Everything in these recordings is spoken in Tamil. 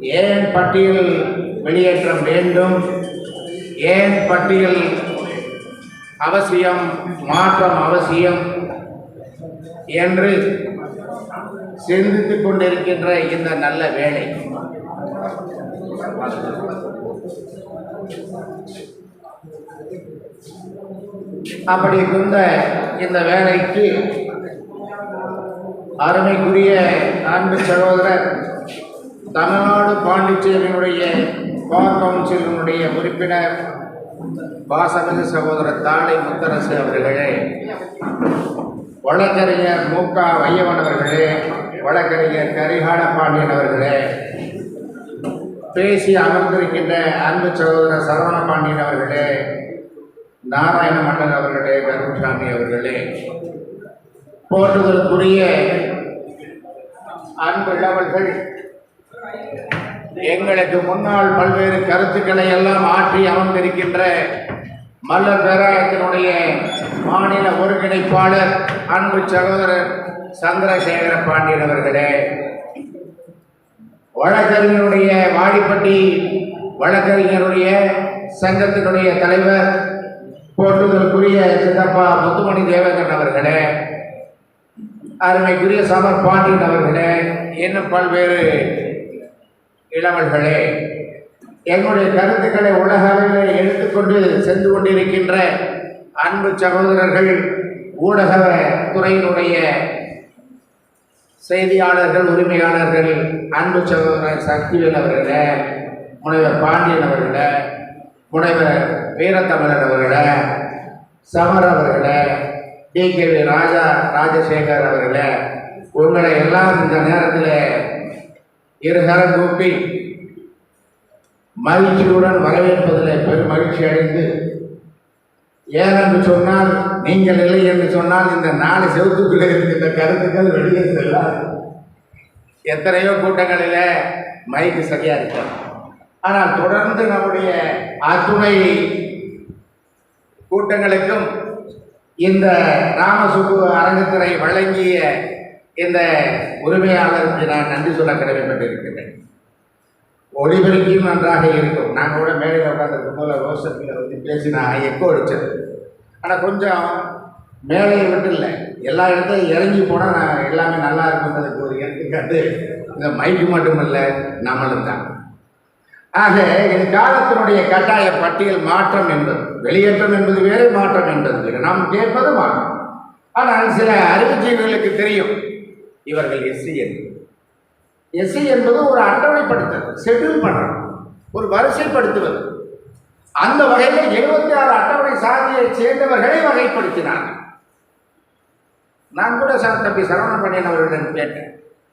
ஏன் பட்டியல் வெளியேற்றம் வேண்டும்? ஏன் பட்டியல் அவசியம் மாற்றம் அவசியம் என்று சிந்தித்துக் கொண்டிருக்கின்ற இந்த நல்ல வேலை அப்படி இருந்த இந்த வேலைக்கு அருமைக்குரிய அன்பு சகோதரர் தமிழ்நாடு பாண்டிச்சேரியினுடைய பார் கவுன்சிலினுடைய உறுப்பினர் பாசமிகு சகோதரர் தாளை முத்தரசு அவர்களே வழக்கறிஞர் மு. க. வையவன் அவர்களே வழக்கறிஞர் கரிகால பாண்டியன் அவர்களே பேசி அமர்ந்திருக்கின்ற அன்பு சகோதரர் சரவண பாண்டியன் அவர்களே நாராயண மன்னன் அவர்களே கருமசாமி அவர்களே போற்றுதலுக்குரிய அன்புள்ளவர்கள் எங்களுக்கு முன்னால் பல்வேறு கருத்துக்களை எல்லாம் ஆற்றி அமர்ந்திருக்கின்ற மல்லர் பேராயத்தினுடைய மாநில ஒருங்கிணைப்பாளர் அன்பு சகோதரர் சந்திரசேகர பாண்டியன் அவர்களே வழக்கறிஞருடைய வாடிப்பட்டி வழக்கறிஞருடைய சங்கத்தினுடைய தலைவர் போற்றுதலுக்குரிய சித்தப்பா முத்துமணி தேவகன் அவர்களே அருமைக்குரிய சமர் பாண்டியன் அவர்களே இன்னும் பல்வேறு இளவல்களே எங்களுடைய கருத்துக்களை உலக அளவில் எடுத்துக்கொண்டு சென்று கொண்டிருக்கின்ற அன்பு சகோதரர்கள் ஊடக துறையினுடைய செய்தியாளர்கள் உரிமையாளர்கள் அன்பு சகோதரர் சக்திவேல் அவர்களே முனைவர் பாண்டியன் அவர்களே முனைவர் வீரத்தமிழர் அவர்களே சமர் அவர்களே T K V Raja Rajasekar அவர்களே உங்களை எல்லாம் இந்த நேரத்தில் இருகரம் கூப்பி மகிழ்ச்சியுடன் வரவேற்பதில் பெரும் மகிழ்ச்சி அடைந்து ஏனென்று சொன்னால் நீங்கள் இல்லை என்று சொன்னால் இந்த நாலு செவத்துக்குள்ளே இருக்கின்ற கருத்துக்கள் வெளியே செல்லாது. எத்தனையோ கூட்டங்களில் மைக்கு சரியாக இருக்கும் ஆனால் தொடர்ந்து நம்முடைய அத்துணை கூட்டங்களுக்கும் இந்த ராமசுப்பு அரங்கத்தினை வழங்கிய இந்த உரிமையாளருக்கு நான் நன்றி சொல்ல கடமைப்பட்டிருக்கிறேன் ஒளிபெருக்கியும் நன்றாக இருக்கும். நாங்கள் கூட மேடையில் உட்காந்துருக்கும் போல ரோசப்பில் வந்து பேசினா எக்கோ அடிச்சது. ஆனால் கொஞ்சம் மேடையை மட்டும் இல்லை. எல்லா இடத்துலையும் இறங்கி போனால் நான் எல்லாமே நல்லா இருக்குன்றதுக்கு ஒரு எடுத்துக்காட்டு இந்த மைக்கு மட்டும் இல்லை நம்மளும் தான். ஆக இது காலத்தினுடைய கட்டாய பட்டியல் மாற்றம் என்பது. வெளியேற்றம் என்பது வேறு மாற்றம் என்பது. நாம் கேட்பது மாற்றம் ஆனால் சில அறிவுஜீவிகளுக்கு தெரியும். இவர்கள் எஸ்சி என்பது எஸ்சி என்பது ஒரு அட்டவணைப்படுத்துவது செட்டில் பண்ணுறது ஒரு வரிசைப்படுத்துவது. அந்த வகையில் எழுபத்தி ஆறு அட்டவணை சாதியை சேர்ந்தவர்களை வகைப்படுத்தினார். நான் கூட சார் தம்பி சரவண பண்ணியன் அவர்களிடம் கேட்டேன்.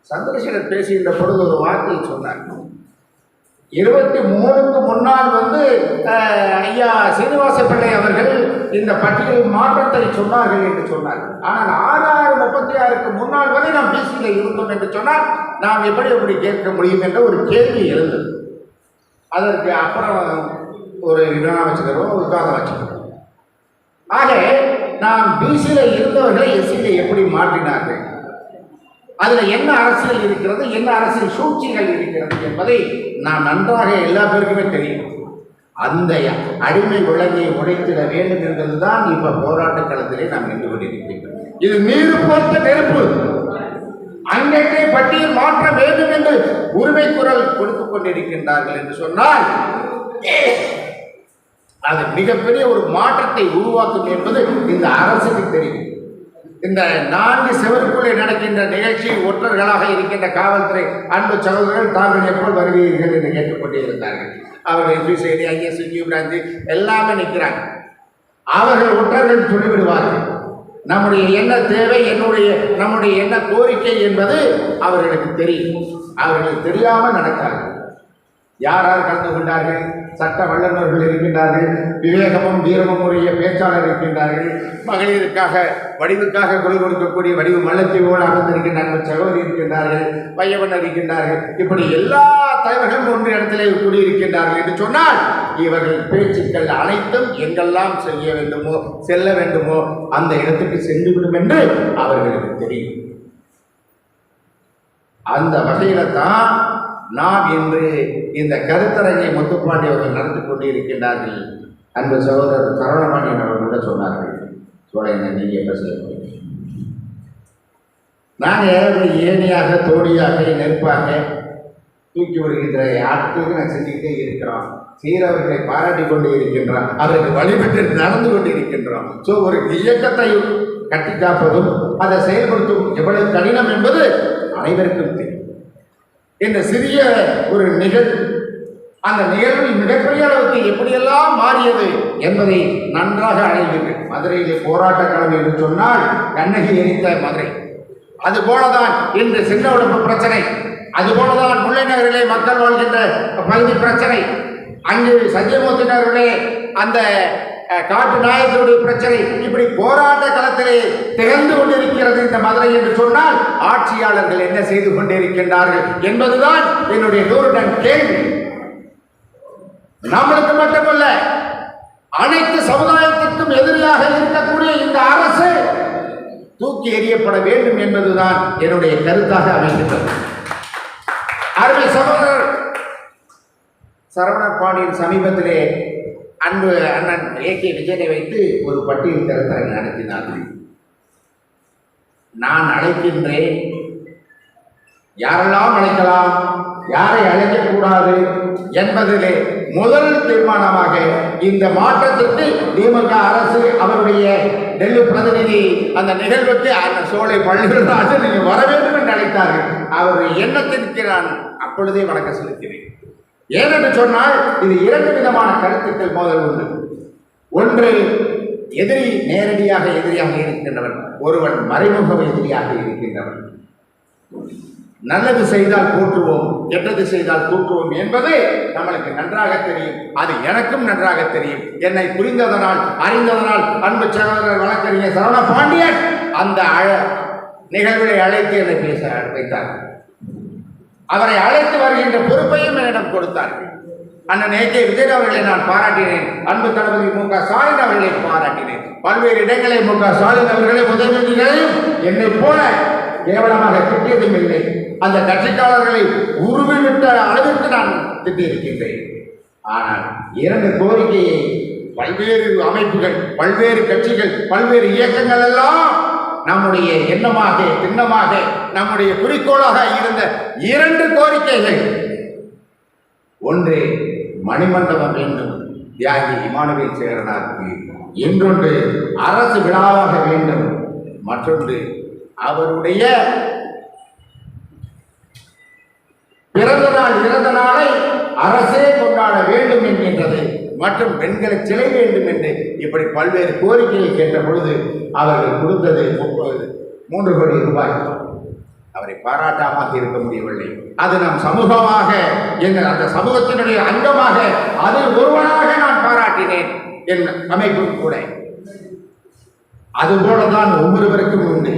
சந்திரசேகர் பேசுகின்ற பொழுது ஒரு வார்த்தையை சொன்னார். இருபத்தி மூணுக்கு முன்னால் வந்து ஐயா சீனிவாச பிள்ளை அவர்கள் இந்த பட்டியல் மாற்றத்தை சொன்னார்கள் என்று சொன்னார்கள் ஆனால் ஆறாயிரம் முப்பத்தி ஆறுக்கு முன்னால் வரை நாம் பிசியில் இருந்தோம் என்று சொன்னால் நாம் எப்படி எப்படி கேட்க முடியும் என்ற ஒரு கேள்வி எழுந்தது. அதற்கு அப்புறம் ஒரு வினா வச்சுக்கிறோம் விவாதம் வச்சுக்கிறோம். ஆக நாம் பிசியில் இருந்தவர்களை எஸ்சியில் எப்படி மாற்றினார்கள்? அதில் என்ன அரசியல் இருக்கிறது என்ன அரசியல் சூழ்ச்சிகள் இருக்கிறது என்பதை நாம் நன்றாக எல்லா பேருக்குமே தெரியும். அந்த அடிமை விலங்கை உடைத்திட வேண்டும் என்பதுதான் இப்போ போராட்ட களத்திலே நாம் நின்று கொண்டிருக்கின்றோம். இது நீரு போட்ட நெருப்பு. அங்கங்கே பட்டியல் மாற்ற வேண்டும் என்று உரிமை குரல் கொடுத்துக் கொண்டிருக்கின்றார்கள் என்று சொன்னால் அது மிகப்பெரிய ஒரு மாற்றத்தை உருவாக்கும் என்பது இந்த அரசுக்கு தெரியும். இந்த நான்கு செவருக்குள்ளே நடக்கின்ற நிகழ்ச்சி ஒற்றர்களாக இருக்கின்ற காவல்துறை அன்பு சகோதரர்கள் தாங்கள் எப்போது வருவீர்கள் என்று கேட்டுக்கொண்டே இருந்தார்கள். அவர்கள் எஸ்பிசிஐடி ஐஎஸ் பிரான்ச்சு எல்லாமே நிற்கிறாங்க. அவர்கள் ஒற்றர்கள் சொல்லிவிடுவார்கள். நம்முடைய என்ன தேவை என்னுடைய நம்முடைய என்ன கோரிக்கை என்பது அவர்களுக்கு தெரியும். அவர்களுக்கு தெரியாமல் நடக்காது. யார் யார் கலந்து கொண்டார்கள்? சட்ட வல்லுநர்கள் இருக்கின்றார்கள் விவேகமும் வீரமும் உரிய பேச்சாளர் இருக்கின்றார்கள். மகளிருக்காக வடிவுக்காக குரல் கொடுக்கக்கூடிய வடிவு மல்லத்தீவோடு அமர்ந்திருக்கின்ற அன்பு சகோதரி இருக்கின்றார்கள் பையவன் இருக்கின்றார்கள். இப்படி எல்லா தலைவர்களும் ஒன்று இடத்திலே கூடியிருக்கின்றார்கள் என்று சொன்னால் இவர்கள் பேச்சுக்கள் அனைத்தும் எங்கெல்லாம் செய்ய வேண்டுமோ செல்ல வேண்டுமோ அந்த இடத்துக்கு சென்றுவிடும் என்று அவர்களுக்கு தெரியும். அந்த வகையில தான் நாம் இன்று இந்த கருத்தரங்கை முத்துப்பாண்டி அவர்கள் நடத்தி கொண்டிருக்கின்றார்கள். அன்பு சகோதரர் சரவணபாண்டியன் அவர்கள் கூட சொன்னார்கள். சோழையனை நீங்க எப்ப நான் போறீங்க நாங்கள் ஏணியாக தோழியாக நெருப்பாக தூக்கி விடுகின்ற ஆட்களுக்கு நான் செஞ்சுக்கிட்டே இருக்கிறோம். சீரவர்களை பாராட்டி கொண்டு இருக்கின்றோம். அவருக்கு வழிபட்டு நடந்து கொண்டு இருக்கின்றோம். ஸோ ஒரு இயக்கத்தை கட்டி காப்பதும் அதை செயல்படுத்தும் எவ்வளவு கடினம் என்பது அனைவருக்கும் தெரியும். இந்த சிறிய ஒரு நிகழ்வு அந்த நிகழ்வு மிகப்பெரிய அளவுக்கு எப்படியெல்லாம் மாறியது என்பதை நன்றாக அழைகிறேன் மதுரையிலே போராட்ட கலவை என்று சொன்னால் கண்ணகி எரித்த மதுரை. அது போலதான் இன்று சின்ன உடம்பு பிரச்சனை. அது போலதான் முல்லை நகரிலே மக்கள் வாழ்கின்ற பகுதி பிரச்சனை. அங்கு சத்தியமூர்த்தி அந்த காட்டு நாயக்கருடைய பிரச்சனை இப்படி போராட்ட களத்திலே திகழ்ந்து கொண்டிருக்கிறது இந்த மதுரை என்று சொன்னால் ஆட்சியாளர்கள் என்ன செய்து கொண்டிருக்கின்றார்கள் என்பதுதான் என்னுடைய நூறுடன் கேள்வி. நம்மளுக்கு மட்டுமல்ல அனைத்து சமுதாயத்திற்கும் எதிரியாக இருக்கக்கூடிய இந்த அரசு தூக்கி எறியப்பட வேண்டும் என்பதுதான் என்னுடைய கருத்தாக அமைகின்றது. அருமை சகோதரர் சரவண பாண்டியன் சமீபத்திலே அன்பு அண்ணன் ஏ கே விஜயனை வைத்து ஒரு பட்டியல் திறத்தரங்கு நடத்தினார்கள். நான் அழைக்கின்றேன். யாரெல்லாம் அழைக்கலாம்? யாரை அழைக்கக்கூடாது என்பதிலே முதல் தீர்மானமாக இந்த மாற்றத்திற்கு திமுக அரசு அவருடைய டெல்லி பிரதிநிதி அந்த நிகழ்வுக்கு அந்த சோலை பள்ளிகளாக நீங்கள் வர வேண்டும் என்று அழைத்தார்கள். அவர் எண்ணத்திற்கு நான் அப்பொழுதே வணக்கம் செலுத்தினேன் ஏனென்று சொன்னால் இது இரண்டு விதமான கருத்துக்கள் மோதல் உண்டு ஒன்று எதிரி நேரடியாக எதிரியாக இருக்கின்றவன் ஒருவன் மறைமுக எதிரியாக இருக்கின்றவன். நல்லது செய்தால் போற்றுவோம் கெட்டது செய்தால் தூற்றுவோம் என்பது நம்மளுக்கு நன்றாக தெரியும். அது எனக்கும் நன்றாக தெரியும். என்னை புரிந்ததனால் அறிந்ததனால் அன்பு சகோதரர் வழக்கறிஞர் சரவண பாண்டியன் அந்த அழ நிகழ்வுகளை அழைத்து என்னை பேச வைத்தார் அவரை அழைத்து வருகின்ற பொறுப்பையும் என்னிடம் கொடுத்தார்கள். அண்ணன் ஏ கே விஜய் அவர்களை நான் பாராட்டினேன். அன்பு தளபதி மு க ஸ்டாலின் அவர்களை பாராட்டினேன். பல்வேறு இடங்களை மு க ஸ்டாலின் அவர்களை முதலமைச்சர்களையும் என்னை போல கேவலமாக திட்டியதும் இல்லை. அந்த கட்சிக்காரர்களை உருவிவிட்ட அளவிற்கு நான் திட்டியிருக்கின்றேன். ஆனால் இரண்டு கோரிக்கையை பல்வேறு அமைப்புகள் பல்வேறு கட்சிகள் பல்வேறு இயக்கங்கள் எல்லாம் நம்முடைய எண்ணமாக திண்ணமாக நம்முடைய குறிக்கோளாக இருந்த இரண்டு கோரிக்கைகள். ஒன்று மணிமண்டபம் வேண்டும் தியாகி இமானுவேல் சேரனாருக்கு இன்னொன்று அரசு விழாவாக வேண்டும். மற்றொன்று அவருடைய பிறந்த நாள் இறந்த நாளை அரசே கொண்டாட வேண்டும் என்கின்றது. மற்றும் பெண்களை சிலை வேண்டும் என்று இப்படி பல்வேறு கோரிக்கையை கேட்ட பொழுது அவர்கள் கொடுத்தது முப்பது மூன்று கோடி ரூபாய். அவரை பாராட்டாமல் இருக்க முடியவில்லை. அது நம் சமூகமாக எங்கள் அந்த சமூகத்தினுடைய அங்கமாக அதில் ஒருவனாக நான் பாராட்டினேன் என் அமைப்பும் கூட. அதுபோலதான் ஒவ்வொருவருக்கும் உண்டு.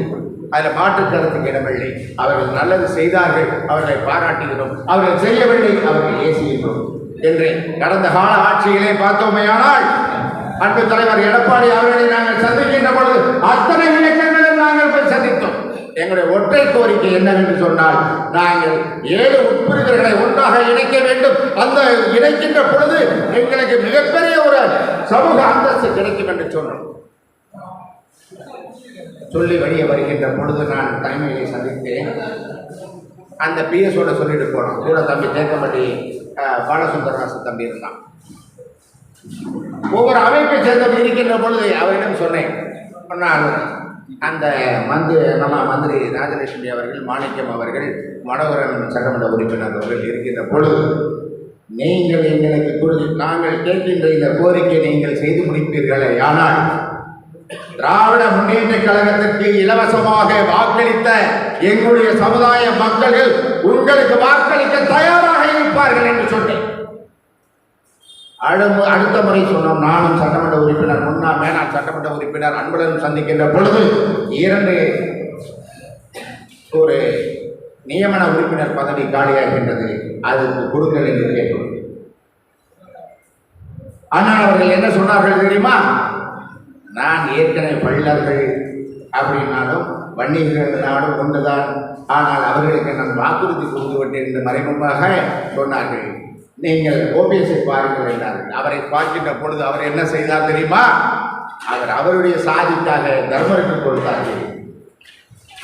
அதில் மாற்று கருத்துக்கு இடமில்லை. அவர்கள் நல்லது செய்தார்கள் அவர்களை பாராட்டுகிறோம் அவர்கள் செய்யவில்லை அவர்கள் ஏசுகின்றோம் என்று கடந்த கால ஆட்சியிலே பார்த்தோமையானால் அன்பு தலைவர் எடப்பாடி அவர்களை நாங்கள் சந்திக்கின்ற பொழுது அத்தனை இயக்கங்களும் நாங்கள் போய் சந்தித்தோம். எங்களுடைய ஒற்றை கோரிக்கை என்னவென்று சொன்னால் நாங்கள் ஏழு உட்பிரிவுகளை ஒன்றாக இணைக்க வேண்டும். அந்த இணைக்கின்ற பொழுது எங்களுக்கு மிகப்பெரிய ஒரு சமூக அந்தஸ்து கிடைக்கும் என்று சொன்னோம். சொல்லி வெளியே வருகின்ற பொழுது நான் தலைமையை சந்தித்தேன். அந்த பிஎஸோட சொல்லிட்டு போனோம். கூட தம்பி தேக்கம்பட்டி பாலசுந்தரராசன் பாலசுந்தரராசு தம்பி இருந்தான். ஒவ்வொரு அமைப்பை சேர்ந்தவர் இருக்கின்ற பொழுது அவரிடம் சொன்னேன். சொன்னால் அந்த மந்திரி நம்ம மந்திரி ராஜலட்சுமி அவர்கள் மாணிக்கம் அவர்கள் மனோகரன் சட்டமன்ற உறுப்பினர் அவர்கள் இருக்கின்ற பொழுது நீங்கள் எங்களுக்கு குறி நாங்கள் கேட்கின்ற இந்த கோரிக்கை நீங்கள் செய்து முடிப்பீர்களே. ஆனால் திராவிட முன்னேற்ற கழகத்திற்கு இலவசமாக வாக்களித்த எங்களுடைய சமுதாய மக்கள்கள் உங்களுக்கு வாக்களிக்க தயாராக இருப்பார்கள் என்று சொன்னேன். அடுத்த முறை சொன்னோம் நானும் சட்டமன்ற உறுப்பினர் முன்னாள் மேனாள் சட்டமன்ற உறுப்பினர் அன்புடன் சந்திக்கின்ற பொழுது இரண்டு ஒரு நியமன உறுப்பினர் பதவி காலியாகின்றது. அதுக்கு கொடுங்கள் என்று கேட்டோம். ஆனால் அவர்கள் என்ன சொன்னார்கள் தெரியுமா? நான் ஏற்கனவே பள்ளர்கள் அப்படின்னாலும் வன்னியர்கள் நாடும் ஒன்றுதான். ஆனால் அவர்களுக்கு நான் வாக்குறுதி கொடுத்து விட்டேன் என்று மறைமுகமாக சொன்னார்கள். நீங்கள் ஓபிஎஸ்ஐ பாருங்கள் என்றார்கள். அவரை பார்க்கின்ற பொழுது அவர் என்ன செய்தார் தெரியுமா? அவர் அவருடைய சாதிக்காக தர்மருக்கு கொடுத்தார்கள்.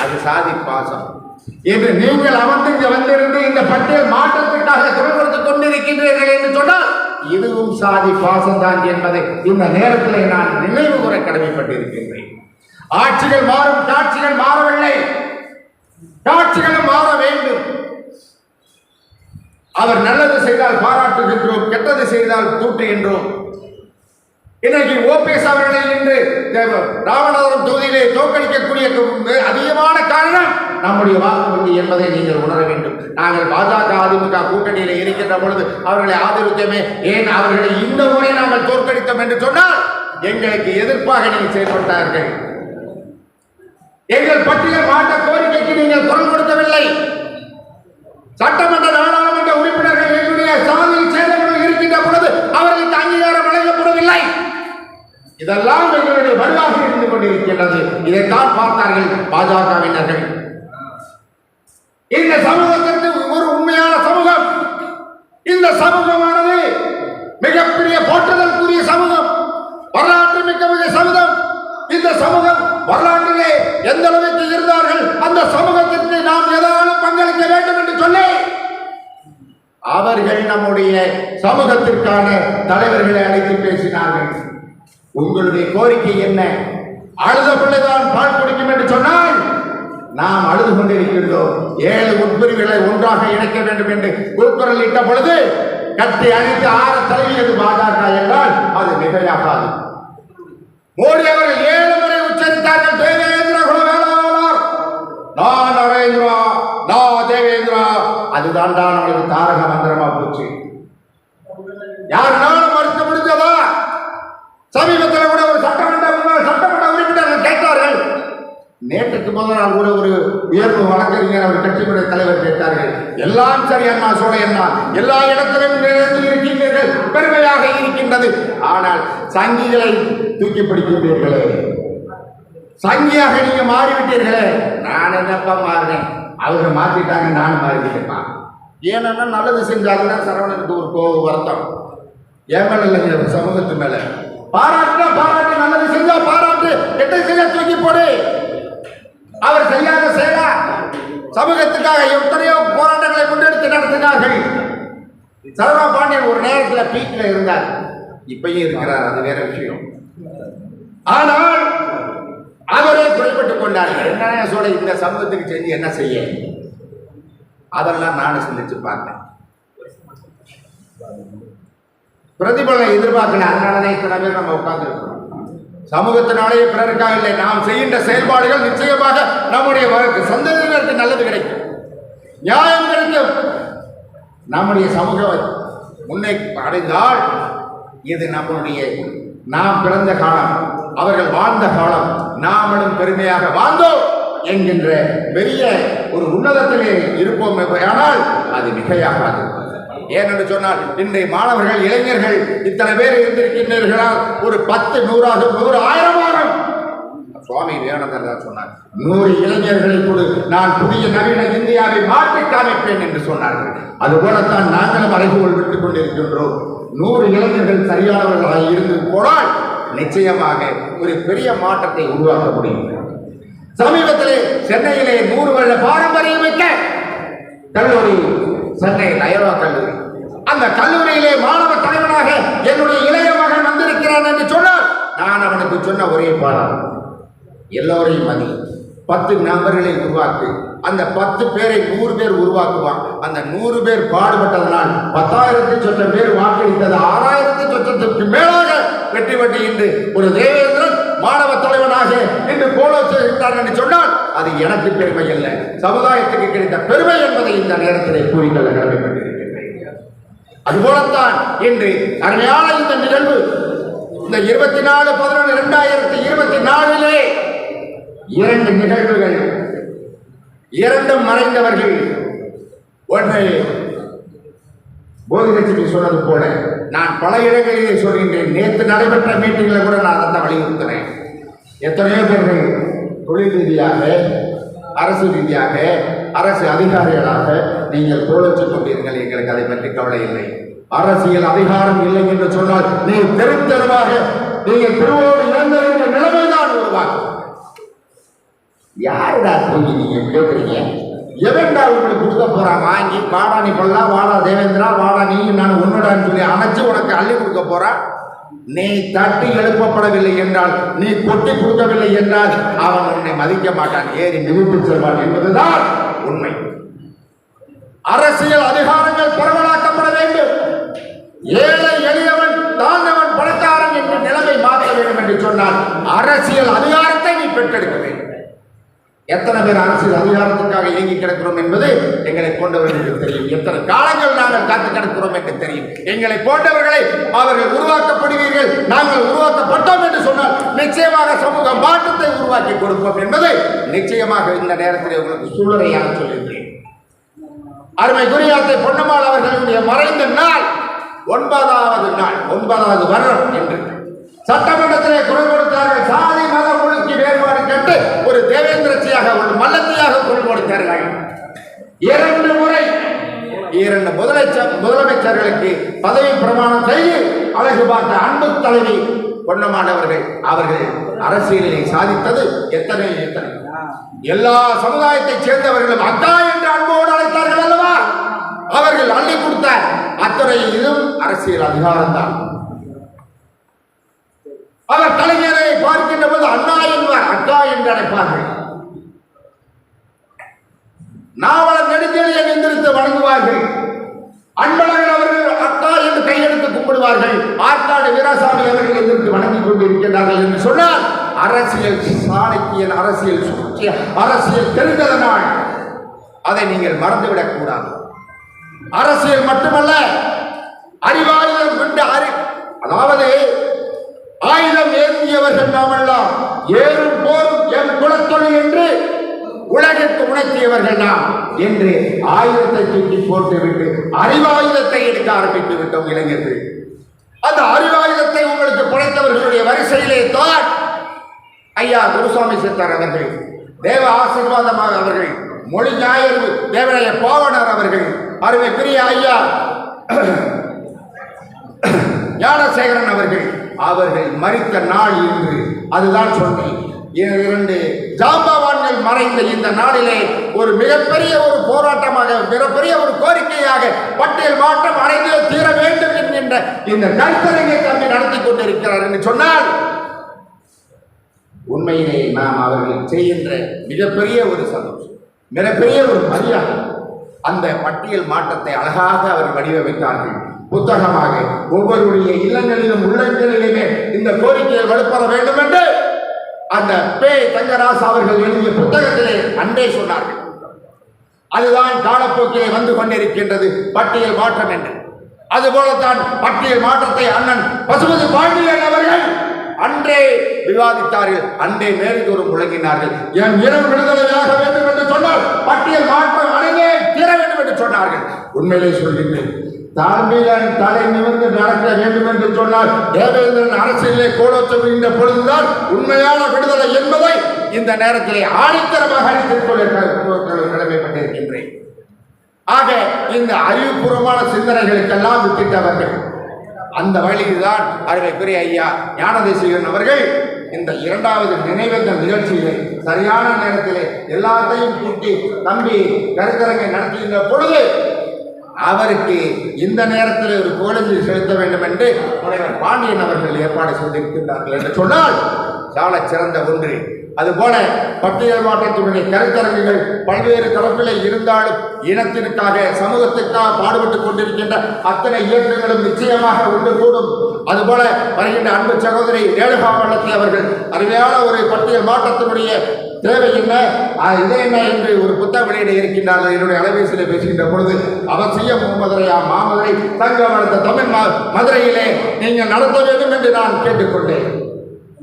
அது சாதி பாசம். என்று நீங்கள் அமர்ந்து வந்திருந்து இந்த பட்டியல் மாற்றத்திற்காக குரல் கொடுத்துக் கொண்டிருக்கின்றீர்கள் என்று சொன்னால் இதுவும் சாதி பாசம் தான் என்பதை இந்த நேரத்தில் நான் நினைவு கூற கடமைப்பட்டிருக்கின்றேன். ஆட்சிகள் மாறும் காட்சிகள் மாறவில்லை. காட்சிகளும் மாற வேண்டும். அவர் நல்லது செய்தால் பாராட்டுகின்றோம் கெட்டது செய்தால் தூட்டுகின்றோம் இன்றைக்கு ஓபிஎஸ் அவர்களை இன்று ராமநாதபுரம் தொகுதியிலே தோற்கடிக்கக்கூடிய அதிகமான காரணம் நம்முடைய வாக்கு வங்கி என்பதை நீங்கள் உணர வேண்டும். நாங்கள் பாஜக அதிமுக கூட்டணியில் இருக்கின்ற பொழுது அவர்களை ஆதரித்தோமே. ஏன் அவர்களை இந்த முறை நாங்கள் தோற்கடித்தோம் என்று சொன்னால் எங்களுக்கு எதிர்ப்பாக நீங்கள் செயல்பட்டார்கள். எங்கள் பட்டியல் மாட்ட கோரிக்கைக்கு நீங்கள் குரல் கொடுக்கவில்லை. சட்டமன்ற நாடாளுமன்ற உறுப்பினர்கள் எங்களுடைய சாதியில் சேர்ந்தவர்கள் இருக்கின்ற பொழுது அவர்களுக்கு அங்கீகாரம் வழங்கப்படவில்லை. இதெல்லாம் எங்களுடைய வலுவாக இருந்து கொண்டிருக்கின்றது. இதைத்தான் பார்த்தார்கள் பாஜகவினர்கள். இந்த சமூகத்திற்கு ஒரு உண்மையான சமூகம். இந்த சமூகமானது மிகப்பெரிய போற்றுதலுக்குரிய சமூகம். வரலாற்று மிக்க மிக சமூகம். இந்த சமூகம் வரலாற்றிலே எந்த அளவுக்கு இருந்தார்கள் அந்த சமூகத்திற்கு நாம் ஏதாவது பங்களிக்க வேண்டும் என்று சொல்லி அவர்கள் நம்முடைய சமூகத்திற்கான தலைவர்களை அழைத்து பேசினார்கள். உங்களுடைய கோரிக்கை என்ன? அழுத பிள்ளைதான் பால் குடிக்கும் என்று சொன்னால் நாம் அழுது கொண்டிருக்கின்றோம். ஏழு உட்பிரிவுகளை ஒன்றாக இணைக்க வேண்டும் என்று குருக்குரல் இட்ட பொழுது கட்டி அழித்து ஆற தழுவியது பாஜக என்றால் அது மிகையாகாது மோடி அவர்கள் ஏழு முறை உச்சரித்தார்கள் தேவேந்திர நான் நரேந்திரா நான் தேவேந்திரா. அதுதான்டா நம்மளுக்கு தாரக மந்திரமா போச்சு. யாருன்னா சமீபத்தில் கூட ஒரு சட்டமன்ற முன்னாள் சட்டமன்ற உறுப்பினர்கள் கேட்டார்கள். நேற்றுக்கு முதல் நாள் கூட ஒரு உயர்வு வழக்கறிஞர் அவர் கட்சியினுடைய தலைவர் கேட்டார்கள். எல்லாம் சரி அண்ணா சோழ அண்ணா எல்லா இடத்திலும் நிறைந்து இருக்கின்றீர்கள் பெருமையாக இருக்கின்றது. ஆனால் சங்கிகளை தூக்கி பிடிக்கின்றீர்களே. சங்கியாக நீங்க மாறிவிட்டீர்களே. நான் என்னப்பா மாறினேன்? அவங்க மாத்திட்டாங்க நானும் மாறிக்கிட்டேப்பா ஏன்னா நல்லது செஞ்சாங்கன்னா சரவணனுக்கு ஒரு கோவம் வருத்தம். ஏமல் இல்லைங்க சமூகத்து மேலே. பாராட்டுனா பாராட்டு நல்லது செஞ்சா பாராட்டு கெட்டது செய்ய தூக்கி போடு. அவர் செய்யாத செயலா? சமூகத்துக்காக எத்தனையோ போராட்டங்களை முன்னெடுத்து நடத்தினார்கள். சரவணா பாண்டியன் ஒரு நேரத்தில் பீக்கில் இருந்தார். இப்பயும் இருக்கிறார் அது வேற விஷயம். ஆனால் அவரே குறிப்பிட்டுக் கொண்டார் என்ன சொல்ல இந்த சமூகத்துக்கு செஞ்சு என்ன செய்ய? அதெல்லாம் நானும் சிந்திச்சு பார்த்தேன் பிரதிபலனை எதிர்பார்க்கல. அதனாலதான் இத்தனை பேர் நம்ம உட்கார்ந்துருக்கிறோம். சமூகத்தினாலேயே பிறருக்காக இல்லை. நாம் செய்கின்ற செயல்பாடுகள் நிச்சயமாக நம்முடைய சந்ததியினருக்கு நல்லது கிடைக்கும். நியாயம் கிடைக்கும். நம்முடைய சமூகம் முன்னே அடைந்தால் இது நம்முடைய நாம் பிறந்த காலம் அவர்கள் வாழ்ந்த காலம் நாமளும் பெருமையாக வாழ்ந்தோம் என்கின்ற பெரிய ஒரு உன்னதத்திலே இருப்போம் ஆனால் அது மிகையாகாது. ஏனென்று சொன்னால் இன்றைய மாணவர்கள் இளைஞர்கள் இத்தனை பேர் இருந்திருக்கின்றீர்களால் ஒரு பத்து நூறாக நூறு ஆயிரம் ஆயிரம். சுவாமி விவேகானந்தர் தான் சொன்னார் நூறு இளைஞர்களை கொடு. நான் புதிய நவீன இந்தியாவை மாற்றி காமிப்பேன் என்று சொன்னார்கள். அதுபோலத்தான் நாங்களும் அறைகோல் விட்டுக் கொண்டிருக்கின்றோம். நூறு இளைஞர்கள் சரியானவர்களாக இருந்து போனால் நிச்சயமாக ஒரு பெரிய மாற்றத்தை உருவாக்க முடியும். சமீபத்திலே சென்னையிலே நூறு வருட பாரம்பரியமிக்க கல்லூரி சென்னை நயரா கல்லூரி. அந்த கல்லூரியிலே மாணவ தலைவனாக என்னுடைய இளைய மகன் வந்திருக்கிறான் என்று சொன்னால் நான் அவனுக்கு சொன்ன ஒரே பாடம். எல்லோரையும் மதி. பத்து நபர்களை உருவாக்கு. அந்த பத்து பேரை நூறு பேர் உருவாக்குவான். அந்த நூறு பேர் பாடுபட்டதனால் பத்தாயிரத்தி சொச்சம் பேர் வாக்களித்தது ஆறாயிரத்தி சொச்சத்திற்கு மேலாக வெற்றி பெற்று இன்று ஒரு தேவேந்திரன் மாணவ தலைவனாக இன்று போலோச்சிருக்கிறார் என்று சொன்னால் அது எனக்கு பெருமை அல்ல. சமுதாயத்துக்கு கிடைத்த பெருமை என்பதை இந்த நேரத்திலே கூறிக்கொள்ள கடமைப்பட்டிருக்கின்றேன் அதுபோலத்தான் இன்று அருமையான இந்த நிகழ்வு இந்த இருபத்தி நாலு பதினொன்று இரண்டாயிரத்தி இருபத்தி நாலிலே இரண்டு நிகழ்வுகள். இரண்டும் மறைந்தவர்கள். ஒன்று போதிலட்சுமி சொன்னது போல நான் பல இடங்களிலே சொல்கின்றேன். நேற்று நடைபெற்ற மீட்டிங்கில் கூட நான் அதை வலியுறுத்தினேன். எத்தனையோ பேர்கள் தொழில் ரீதியாக அரசு ரீதியாக அரசு அதிகாரிகளாக நீங்கள் கோலச்சிக் கொண்டீர்கள். எங்களுக்கு அதை பற்றி கவலை இல்லை. அரசியல் அதிகாரம் இல்லை என்று சொன்னால் நீ தெருத்தருவாக நீங்கள் திருவோடு இழந்த வேண்டிய நிலைமைதான் உருவாகும். யாருடா தூங்கி நீங்க கேட்குறீங்க எவன்டா உங்களுக்கு கொடுக்க போறான்? வாங்கி வாடா நீ கொல்லா வாடா தேவேந்திரா வாடா நீ நான் உன்னடான்னு சொல்லி அணைச்சு உனக்கு அள்ளி கொடுக்க போறான் நீ தட்டி எழுப்பப்படவில்லை என்றால் நீ கொட்டி கொடுக்கவில்லை என்றால் அவன் உன்னை மதிக்க மாட்டான். ஏறி நிரூபித்து செல்வான் என்பதுதான் உண்மை. அரசியல் அதிகாரங்கள் பரவலாக்கப்பட வேண்டும். ஏழை எளியவன் தாழ்ந்தவன் பணக்காரன் என்ற நிலைமை மாற்ற வேண்டும் என்று சொன்னால் அரசியல் அதிகாரத்தை நீ பெற்றெடுக்க வேண்டும். எத்தனை பேர் அரசியல் அதிகாரத்துக்காக இயங்கி கிடக்கிறோம் என்பது எங்களை போன்றவர்களுக்கு தெரியும். எத்தனை காலங்கள் நாங்கள் காத்து கிடக்கிறோம் என்று தெரியும். எங்களை போன்றவர்களை அவர்கள் உருவாக்கப்படுவீர்கள். நாங்கள் உருவாக்கப்பட்டோம் என்று சொன்னால் நிச்சயமாக சமூக மாற்றத்தை உருவாக்கி கொடுப்போம் என்பது நிச்சயமாக இந்த நேரத்தில் உங்களுக்கு சூழ்நிலையாக சொல்லியிருக்கிறேன். அருமை குறியாத்தை பொன்னம்மாள் அவர்களுடைய மறைந்த நாள் ஒன்பதாவது நாள் ஒன்பதாவது வருடம் என்று சட்டமன்றத்திலே குரல் கொடுத்தார்கள். சாதி மத ஒழுக்கி வேறுபாடு கேட்டு ஒரு தேவேந்திரச்சியாக ஒரு மல்லத்தியாக குரல் கொடுத்தார்கள். இரண்டு முறை இரண்டு முதலமைச்சர் முதலமைச்சர்களுக்கு பதவி பிரமாணம் செய்து அழகு பார்த்த அன்பு தலைவி பொன்னமானவர்கள் அவர்கள் அரசியலை சாதித்தது எத்தனை எத்தனை. எல்லா சமுதாயத்தைச் சேர்ந்தவர்களும் அக்கா என்று அன்போடு அழைத்தார்கள் அல்லவா? அவர்கள் அள்ளி கொடுத்த அத்தனை இதுவும் அரசியல் அதிகாரம்தான். அவர் கலைஞரை பார்க்கின்ற போது அண்ணா என்பார் அக்கா என்று அழைப்பார்கள். நாவலர் நெடுஞ்செழியன் எந்திரித்து வணங்குவார்கள். அன்பழகன் அவர்கள் அக்கா என்று கையெடுத்து கும்பிடுவார்கள். ஆற்காடு வீராசாமி அவர்கள் எந்திரித்து வணங்கிக் கொண்டிருக்கிறார்கள் என்று சொன்னால் அரசியல் சாணக்கியன் அரசியல் சுற்றிய அரசியல் தெரிந்ததனால் அதை நீங்கள் மறந்துவிடக் கூடாது. அரசியல் மட்டுமல்ல அறிவாயுதம் கொண்டு அறி அதாவது ஆயுதம் ஏந்தியவர்கள் நாமெல்லாம் ஏறும் போரும் என் குலத்தொழில் என்று உலகிற்கு உணர்த்தியவர்கள் நாம் என்று ஆயுதத்தை தூக்கி போட்டுவிட்டு அறிவாயுதத்தை எடுக்க ஆரம்பித்து விட்டோம் இளைஞர்கள். அந்த அறிவாயுதத்தை உங்களுக்கு படைத்தவர்களுடைய வரிசையிலே தான் ஐயா குருசாமி சித்தர் அவர்கள் தேவ ஆசீர்வாதமாக அவர்கள் மொழி ஞாயிறு தேவனைய பாவனர் அவர்கள் அருமைக்குரிய ஐயா ஞானசேகரன் அவர்கள் அவர்கள் மறித்த நாள் இன்று. அதுதான் சொன்னேன். இரண்டு ஜாம்பவான்கள் மறைந்த இந்த நாளிலே ஒரு மிகப்பெரிய ஒரு போராட்டமாக மிகப்பெரிய ஒரு கோரிக்கையாக பட்டியல் மாற்றம் அடைந்தே தீர வேண்டும் என்கின்ற இந்த கருத்தரங்கை தம்பி நடத்தி கொண்டிருக்கிறார் என்று சொன்னால் உண்மையிலே நாம் அவர்கள் செய்கின்ற மிகப்பெரிய ஒரு சந்தோஷம் மிகப்பெரிய ஒரு மரியாதை. அந்த பட்டியல் மாற்றத்தை அழகாக அவர் வடிவமைத்தார்கள். புத்தகமாக ஒவ்வொருடைய இல்லங்களிலும் உள்ளங்களிலுமே இந்த கோரிக்கையை வலுப்பெற வேண்டும் என்று அந்த பே தங்கராசு அவர்கள் எழுதிய புத்தகத்திலே அன்றே சொன்னார்கள். அதுதான் காலப்போக்கிலே வந்து கொண்டிருக்கின்றது பட்டியல் மாற்றம் என்று. அதுபோலத்தான் பட்டியல் மாற்றத்தை அண்ணன் பசுபதி பாண்டியன் அவர்கள் அன்றே விவாதித்தார்கள் அன்றே மேல்தோறும் முழங்கினார்கள் என் இரவு விடுதலையாக வேண்டும் என்று சொன்னால் பட்டியல் மாற்றம் அடைந்தே தீர வேண்டும் என்று சொன்னார்கள். உண்மையிலே சொல்கின்றேன் தாழ்மையில தலை நிமிர்ந்து நடக்க வேண்டும் என்று சொன்னால் தேவேந்திரன் அரசியலே கோலோச்சுகின்ற பொழுதுதான் உண்மையான விடுதலை என்பதை இந்த நேரத்திலே ஆணித்தரமாக அளித்துக் கடமைப்பட்டிருக்கின்றேன். ஆக இந்த அறிவுபூர்வமான சிந்தனைகளுக்கெல்லாம் வித்திட்டவர்கள். அந்த வழியில்தான் அருமைக்குரிய ஐயா ஞானதேசிகன் அவர்கள் இந்த இரண்டாவது நினைவேந்தல் நிகழ்ச்சியிலே சரியான நேரத்திலே எல்லாத்தையும் கூட்டி தம்பி கருத்தரங்கை நடத்துகின்ற பொழுது அவருக்கு இந்த நேரத்தில் ஒரு கோலஞ்சி செலுத்த வேண்டும் என்று முனைவர் பாண்டியன் அவர்கள் ஏற்பாடு செய்திருக்கின்றார்கள் என்று சொன்னால் சால சிறந்த ஒன்று. அதுபோல பட்டியல் மாற்றத்தினுடைய கருத்தரங்குகள் பல்வேறு தரப்பிலே இருந்தாலும் இனத்திற்காக சமூகத்திற்காக பாடுபட்டுக் கொண்டிருக்கின்ற அத்தனை இயக்கங்களும் நிச்சயமாக ஒன்று கூடும் அதுபோல வருகின்ற அன்பு சகோதரி ரேணுகா மண்டலத்தில் அவர்கள் அருமையான ஒரு பட்டியல் மாற்றத்தினுடைய தேவை என்ன? இது என்ன என்று ஒரு புத்தக வெளியிட இருக்கின்றார்கள். என்னுடைய அலைபேசியில் பேசுகின்ற பொழுது அவசியம் மதுரையா மாமதுரை தங்க அடுத்த தமிழ் மதுரையிலே நீங்கள் நடத்த வேண்டும் என்று நான் கேட்டுக்கொண்டேன்.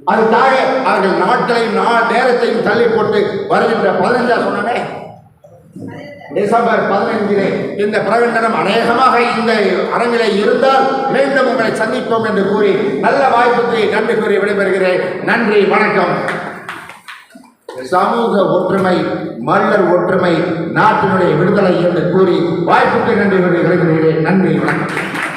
அதுக்காக அவர்கள் நாட்களையும் நா- நேரத்தையும் தள்ளி போட்டு வருகின்ற பதினஞ்சா சொன்னனே டிசம்பர் பதினைஞ்சிலே இந்த பிரகடனம் அநேகமாக இந்த அரங்கிலே இருந்தால் மீண்டும் உங்களை சந்திப்போம் என்று கூறி நல்ல வாய்ப்புக்கு நன்றி கூறி விடைபெறுகிறேன். நன்றி வணக்கம். சமூக ஒற்றுமை மல்லர் ஒற்றுமை நாட்டினுடைய விடுதலை என்று கூறி வாய்ப்புக்கு நன்றி கூறி விடைபெறுகிறேன். நன்றி வணக்கம்.